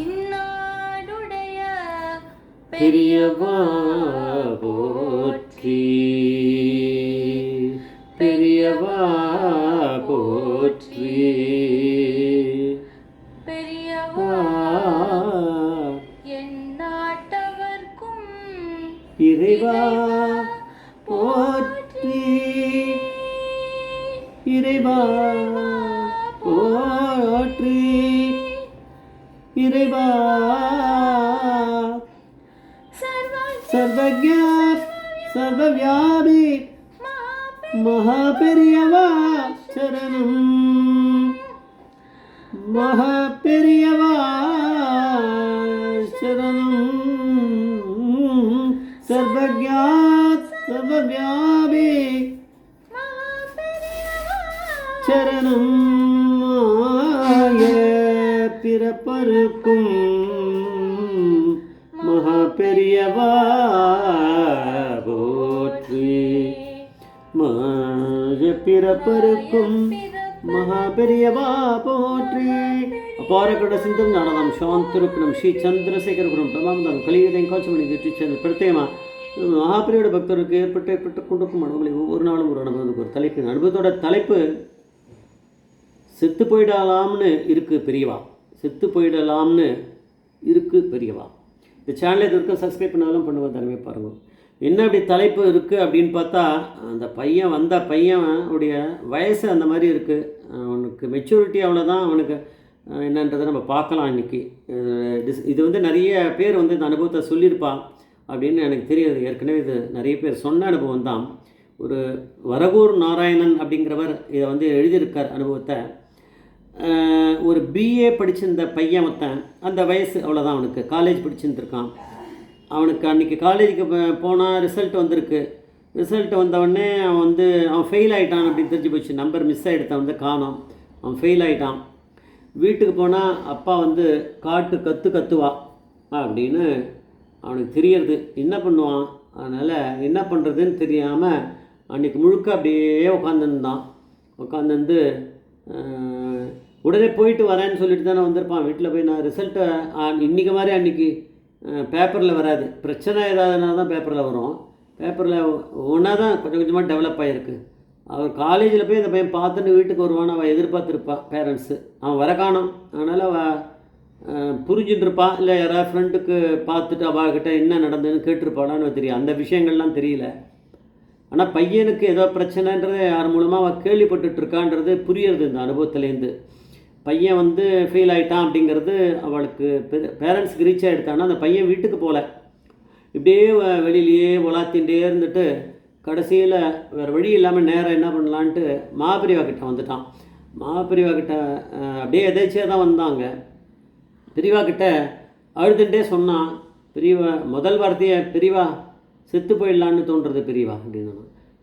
இந்நாடுடைய பெரியவா போற்றி. பெரியவா போற்றி. பெரியவா என் நாட்டவர்க்கும் இறைவா இறைவா. சர்வ சர்வஜா சர்வவியாபி மாபெரும் மகாபெரியவா சரணம். மகாபெரியவா சரணம். சர்வஜா சர்வவியாபி சரணம். பிறப்பருக்கும் மகா பெரியவா போற்றி. மாய பிறப்பருக்கும் மகா பெரியவா போற்றி. அபாரகட சிந்தம் ஞானதாம் சாந்திருப்பினம் ஸ்ரீ சந்திரசேகரபுரம் பிரமாந்தம் கலியுதை காட்சிமணி திருச்சி சேனல் பிரத்யேகமா மகாபிரியோட பக்தருக்கு ஏற்பட்டு ஏற்பட்டு கொண்டிருக்கும் அனுபவங்களை ஒவ்வொரு நாளும் ஒரு அனுபவத்துக்கு ஒரு தலைப்பு. அனுபவத்தோட தலைப்பு செத்து போயிடலாம்னு இருக்கு பெரியவா. செத்து போயிடலாம்னு இருக்குது பெரியவா. இந்த சேனலை இது வரைக்கும் சப்ஸ்கிரைப் பண்ணாலும் பண்ணுவோம் தனிமே பாருங்கள் என்ன அப்படி தலைப்பு இருக்குது அப்படின்னு பார்த்தா அந்த பையன் வந்த பையன் உடைய வயசு அந்த மாதிரி இருக்குது அவனுக்கு மெச்சூரிட்டி அவ்வளோதான் அவனுக்கு என்னன்றதை நம்ம பார்க்கலாம் இன்னைக்கு. டிஸ் இது வந்து நிறைய பேர் வந்து இந்த அனுபவத்தை சொல்லியிருப்பான் அப்படின்னு எனக்கு தெரியாது ஏற்கனவே இது நிறைய பேர் சொன்ன அனுபவம் தான் ஒரு வரகூர் நாராயணன் அப்படிங்கிறவர் இதை வந்து எழுதியிருக்கார் அனுபவத்தை. ஒரு பிஏ படிச்சிருந்த பையன் ஒருத்தன் அந்த வயசு அவ்வளோதான் அவனுக்கு. காலேஜ் படிச்சுருந்துருக்கான். அவனுக்கு அன்றைக்கி காலேஜுக்கு போனால் ரிசல்ட் வந்திருக்கு. ரிசல்ட் வந்தவொடனே அவன் வந்து அவன் ஃபெயில் ஆகிட்டான் அப்படின்னு தெரிஞ்சு போச்சு. நம்பர் மிஸ் ஆகிடுத்த வந்து காணோம். அவன் ஃபெயில் ஆகிட்டான் வீட்டுக்கு போனால் அப்பா வந்து காட்டு கற்று கத்துவா அப்படின்னு அவனுக்கு தெரியறது. என்ன பண்ணுவான்? அதனால் என்ன பண்ணுறதுன்னு தெரியாமல் அன்றைக்கி முழுக்க அப்படியே உட்காந்துருந்தான் உட்காந்துருந்து உடனே போயிட்டு வரேன்னு சொல்லிட்டு தானே வந்திருப்பான். வீட்டில் போய் நான் ரிசல்ட்டை இன்றைக்கி மாதிரி அன்றைக்கி பேப்பரில் வராது. பிரச்சனை ஏதாவதுனா தான் பேப்பரில் வரும். பேப்பரில் ஒன்றா தான் கொஞ்சம் கொஞ்சமாக டெவலப் ஆகிருக்கு அவர் காலேஜில் போய் அந்த பையன் பார்த்துட்டு வீட்டுக்கு வருவான்னு அவள் எதிர்பார்த்துருப்பா பேரண்ட்ஸு அவன் வர காணோம். அதனால் அவள் புரிஞ்சுட்டுருப்பா இல்லை யாராவது ஃப்ரெண்டுக்கு பார்த்துட்டு அவகிட்ட என்ன நடந்ததுன்னு கேட்டிருப்பாளான்னு தெரியும். அந்த விஷயங்கள்லாம் தெரியல. ஆனால் பையனுக்கு ஏதோ பிரச்சனைன்றது யார் மூலமாக அவள் கேள்விப்பட்டுட்டு இருக்கான்றது புரியுறது இந்த அனுபவத்துலேருந்து பையன் வந்து ஃபெயில் ஆகிட்டான் அப்படிங்கிறது அவளுக்கு பேரண்ட்ஸ்க்கு ரீச் ஆகிடுத்தான்னா அந்த பையன் வீட்டுக்கு போகல இப்படியே வெளியிலேயே உலாத்தின்ண்டே இருந்துட்டு கடைசியில் வேறு வழி இல்லாமல் நேராக என்ன பண்ணலான்ட்டு மாபிரிவா கிட்ட வந்துட்டான். மாபிரிவா கிட்ட அப்படியே எதேச்சியாக தான் வந்தாங்க. பிரிவா கிட்ட அழுதுண்டே சொன்னான் பெரியவா முதல் வார்த்தையை பிரிவா செத்து போயிடலான்னு தோன்றது பிரிவா அப்படின்னு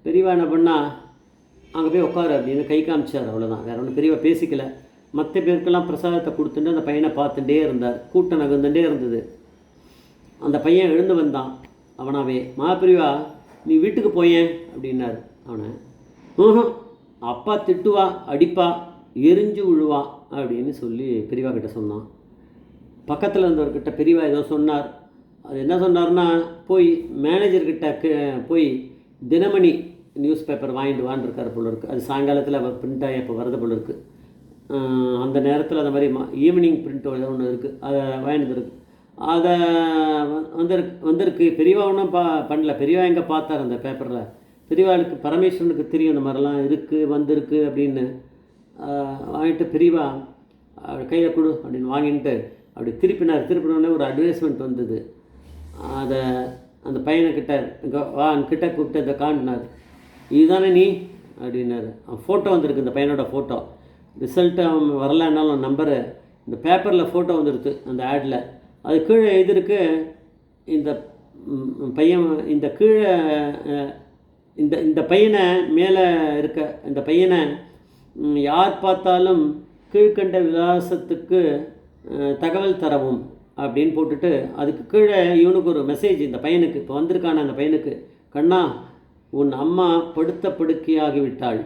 பெரியவா என்ன பண்ணால் அங்கே போய் உட்காரு அப்படின்னு கை காமிச்சார் அவ்வளோதான் வேறு ஒன்றும் பெரியவா பேசிக்கலை. மற்ற பேருக்கெல்லாம் பிரசாதத்தை கொடுத்துட்டு அந்த பையனை பார்த்துட்டே இருந்தார். கூட்டம் நகர்ந்துட்டே இருந்தது. அந்த பையன் எழுந்து வந்தான். அவனாவே மாப்பிரிவா நீ வீட்டுக்கு போயேன் அப்படின்னாரு. அவனை ஊஹும் அப்பா திட்டுவா அடிப்பா எரிஞ்சு விழுவா அப்படின்னு சொல்லி பெரியவா கிட்ட சொன்னான். பக்கத்தில் இருந்தவர்கிட்ட பெரியவா ஏதோ சொன்னார். அது என்ன சொன்னார்னா போய் மேனேஜர்கிட்ட க- போய் தினமணி நியூஸ் பேப்பர் வாங்கிட்டு வான்னு இருக்கார் போல இருக்குது அது சாயங்காலத்தில் பிரிண்ட் ஆகி இப்போ வரது போல இருக்குது அந்த நேரத்தில் அந்த மாதிரி ஈவினிங் பிரிண்ட் ஏதோ ஒன்று இருக்குது அதை வாங்கிட்டு அதை வந்திருக்கு வந்திருக்கு. பெரியவா ஒன்றும் பா பண்ணல. பெரியவா எங்கே பார்த்தார் அந்த பேப்பரில் பெரியவாளுக்கு பரமேஸ்வரனுக்கு தெரியும் இந்த மாதிரிலாம் இருக்குது வந்திருக்கு அப்படின்னு. வாங்கிட்டு பெரியவா கையில் கொடு அப்படின்னு வாங்கிட்டு அப்படி திருப்பினார். திருப்பினோடனே ஒரு அட்வைஸ்மெண்ட் வந்தது. அதை அந்த பையனைக்கிட்ட இங்க வா கிட்ட கூப்பிட்டு அதை காண்டினார் இதுதானே நீ? அப்படின்னாரு. அவன் ஃபோட்டோ வந்திருக்கு. இந்த பையனோட ஃபோட்டோ ரிசல்ட்டு அவன் வரலன்னாலும் நம்பரு இந்த பேப்பரில் ஃபோட்டோ வந்துருக்கு அந்த ஆடில் அது கீழே எழுதிருக்கு இந்த பையன் இந்த கீழே இந்த இந்த பையனை மேலே இருக்க இந்த பையனை யார் பார்த்தாலும் கீழ்கண்ட விலாசத்துக்கு தகவல் தரவும் அப்படின்னு போட்டுட்டு அதுக்கு கீழே இவனுக்கு ஒரு மெசேஜ் இந்த பையனுக்கு இப்போ வந்திருக்கான அந்த பையனுக்கு. கண்ணா உன் அம்மா படுத்த படுக்கையாகிவிட்டாள்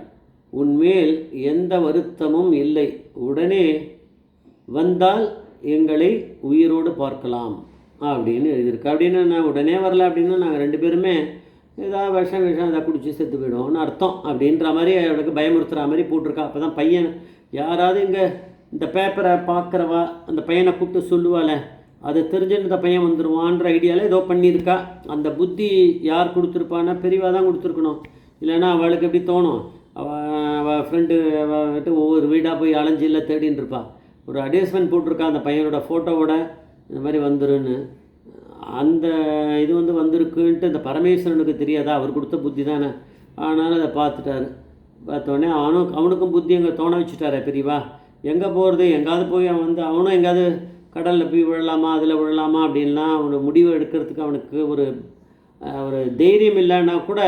உன்மேல் எந்த வருத்தமும் இல்லை. உடனே வந்தால் எங்களை உயிரோடு பார்க்கலாம். அப்படின்னு எழுதியிருக்கு. அப்படின்னு நான் உடனே வரல அப்படின்னா நாங்கள் ரெண்டு பேருமே ஏதாவது விஷம் விஷம் அதை குடிச்சு செத்து போயிடுவோம்னு அர்த்தம். அப்படின்ற மாதிரி அவளுக்கு பயமுறுத்துகிற மாதிரி போட்டிருக்கா. அப்போ தான் பையன் யாராவது இங்கே இந்த பேப்பரை பார்க்குறவா அந்த பையனை கூப்பிட்டு சொல்லுவாளே. அது தெரிஞ்சுன்னு இந்த பையன் வந்துடுவான்ற ஐடியாவில் ஏதோ பண்ணியிருக்கா. அந்த புத்தி யார் கொடுத்துருப்பான்னா பெரியவா தான் கொடுத்துருக்கணும். இல்லைன்னா அவளுக்கு எப்படி தோணும்? அவள் அவள் ஃப்ரெண்டு அவட்டு ஒவ்வொரு வீடாக போய் அலைஞ்சு இல்லை தேடின்னு இருப்பாள் ஒரு அட்வர்டைஸ்மெண்ட் போட்டிருக்கா அந்த பையனோட ஃபோட்டோவோட இந்த மாதிரி வந்துருன்னு. அந்த இது வந்து வந்திருக்குன்ட்டு இந்த பரமேஸ்வரனுக்கு தெரியாதா? அவர் கொடுத்த புத்தி தானே. ஆனாலும் அதை பார்த்துட்டாரு. பார்த்தோடனே அவனும் அவனுக்கும் புத்தி எங்கே தோண வச்சுட்டாரே பெரியவா. எங்கே போகிறது எங்காவது போய் அவன் வந்து அவனும் எங்காவது கடலில் போய் விழலாமா அதில் விழலாமா அப்படின்லாம் அவனுக்கு முடிவு எடுக்கிறதுக்கு அவனுக்கு ஒரு ஒரு தைரியம் இல்லைன்னா கூட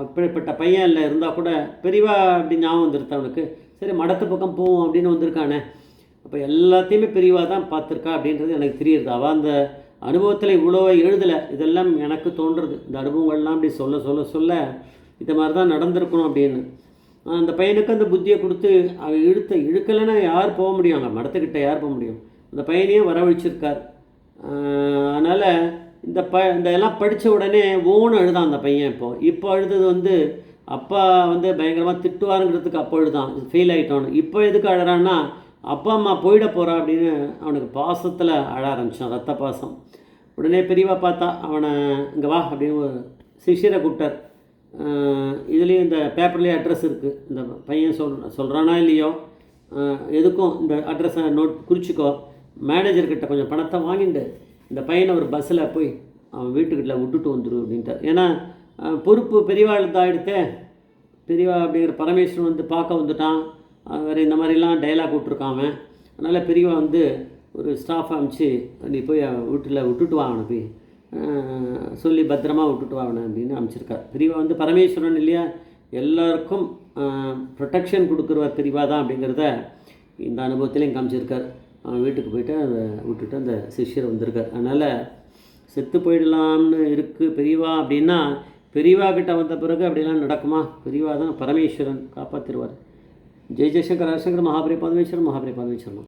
அப்படிப்பட்ட பையன் இல்லை இருந்தால் கூட பெரியவா அப்படி ஞாபகம் வந்துருது அவனுக்கு சரி மடத்து பக்கம் போவோம் அப்படின்னு வந்திருக்கானே. அப்போ எல்லாத்தையுமே பெரியவா தான் பார்த்துருக்கா அப்படின்றது எனக்கு தெரியுது. அவள் அந்த அனுபவத்தில் இவ்வளோ எழுதலை. இதெல்லாம் எனக்கு தோன்றுறது. இந்த அனுபவங்கள்லாம் அப்படி சொல்ல சொல்ல சொல்ல இது மாதிரி தான் நடந்திருக்கணும் அப்படின்னு. அந்த பையனுக்கு அந்த புத்தியை கொடுத்து அவன் இழுத்த இழுக்கலைன்னா யார் போக முடியும்? அங்கே மடத்துக்கிட்ட யார் போக முடியும்? அந்த பையனையும் வரவழிச்சிருக்கார். அதனால் இந்த ப இந்த எல்லாம் படித்த உடனே ஓன்னு அழுதான் அந்த பையன் இப்போது இப்போ அழுதது வந்து அப்பா வந்து பயங்கரமாக திட்டுவாருங்கிறதுக்கு அப்போ அழுதான். ஃபீல் ஆகிட்டோன்னு இப்போ எதுக்கு அழறான்னா அப்பா அம்மா போயிட போகிறா அப்படின்னு அவனுக்கு பாசத்தில் அழ ஆரம்பித்தான் ரத்த பாசம். உடனே பெரியவா பார்த்தா அவனை இங்கே வா அப்படின்னு ஒரு சிஷியரை கூப்பிட்டார். இதுலேயும் இந்த பேப்பர்லேயே அட்ரஸ் இருக்குது இந்த பையன் சொல் சொல்கிறானா இல்லையோ? எதுக்கும் இந்த அட்ரஸை நோட் குறிச்சிக்கோ. மேனேஜர்கிட்ட கொஞ்சம் பணத்தை வாங்கிட்டு இந்த பையனை ஒரு பஸ்ஸில் போய் அவன் வீட்டுக்கிட்ட விட்டுட்டு வந்துடும் அப்படின்ட்டார். ஏன்னா பொறுப்பு பெரியவாள் பெரியவா அப்படிங்கிற பரமேஸ்வரன் வந்து பார்க்க வந்துட்டான். வேறு இந்த மாதிரிலாம் டைலாக் விட்ருக்கான் அவன். அதனால் பெரியவா வந்து ஒரு ஸ்டாஃப் அனுப்பிச்சு நீ போய் அவன் வீட்டில் விட்டுட்டு வா அவனை போய். சொல்லி பத்திரமா விட்டுட்டு வா அவனை அப்படின்னு அனுப்பிச்சிருக்கார் பெரியவா வந்து பரமேஸ்வரன் இல்லையா? எல்லாருக்கும் ப்ரொடெக்ஷன் கொடுக்குறவர் பெரியவா தான் அப்படிங்கிறத இந்த அனுபவத்திலையும் காமிச்சிருக்கார். வீட்டுக்கு போயிட்டு அதை விட்டுட்டு அந்த சிஷ்யர் வந்திருக்கார். அதனால் செத்து போயிடலாம்னு இருக்குது பெரியவா அப்படின்னா பெரியவா கிட்ட வந்த பிறகு அப்படிலாம் நடக்குமா? பெரியவா தான் பரமேஸ்வரன் காப்பாற்றிடுவார் ஜெய் ஜெய்சங்கர் ஹரசங்கர் மகாபரி பரமேஸ்வரன் மகாபரி பரமேஸ்வரன்.